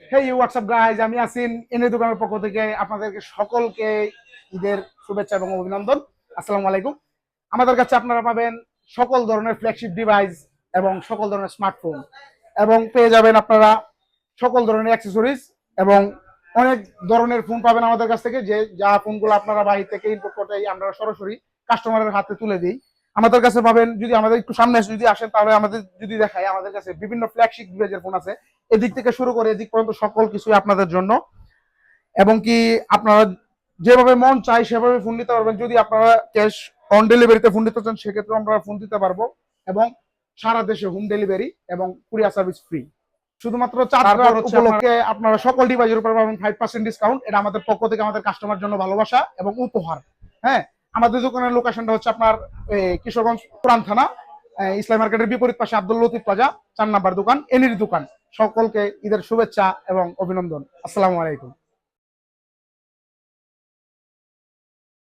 হেই WhatsApp guys আমি আসিন এনে দোকানের পক্ষ থেকে আপনাদেরকে সকলকে ঈদের শুভেচ্ছা এবং অভিনন্দন। আসসালামু আলাইকুম। আমাদের কাছে আপনারা পাবেন সকল ধরনের ফ্ল্যাগশিপ ডিভাইস এবং সকল ধরনের স্মার্টফোন এবং পেয়ে যাবেন আপনারা সকল ধরনের অ্যাক্সেসরিজ এবং অনেক ধরনের ফোন পাবেন আমাদের কাছ থেকে। যে, যা ফোনগুলো আপনারা বাহির থেকে ইনপুট করতে আমরা সরাসরি কাস্টমারের হাতে তুলে দিই। আমাদের কাছে পাবেন যদি আমাদের একটু সামনে এসে যদি আসেন তাহলে আমাদের যদি দেখায় আমাদের কাছে বিভিন্ন ফ্ল্যাগশিপ ডিভাইসের ফোন আছে। এদিক থেকে শুরু করে এদিক পর্যন্ত সকল কিছুই আপনাদের জন্য। এবং কি আপনারা যেভাবে মন চাই সেভাবে ফোন নিতে পারবেন। যদি আপনারা ক্যাশ অন ডেলিভারিতে ফোন নিতে চান সেক্ষেত্রে আমরা ফোন দিতে পারব। এবং সারা দেশে হোম ডেলিভারি এবং কুরিয়ার সার্ভিস ফ্রি শুধুমাত্র চার তারপর হচ্ছে উপলক্ষে আপনারা সকল ডিভাইসের উপর পাবেন ফাইভ পার্সেন্ট ডিসকাউন্ট এটা আমাদের পক্ষ থেকে আমাদের কাস্টমার জন্য ভালোবাসা এবং উপহার। হ্যাঁ? আমাদের দোকানের লোকেশনটা হচ্ছে আপনার কিশোরগঞ্জ পুরান থানা ইসলাম মার্কেটের বিপরীত পাশে আব্দুল লতিফ প্লাজা, চার নাম্বার দোকান, এনির দোকান। সকলকে ঈদের শুভেচ্ছা এবং অভিনন্দন। আসসালামু আলাইকুম।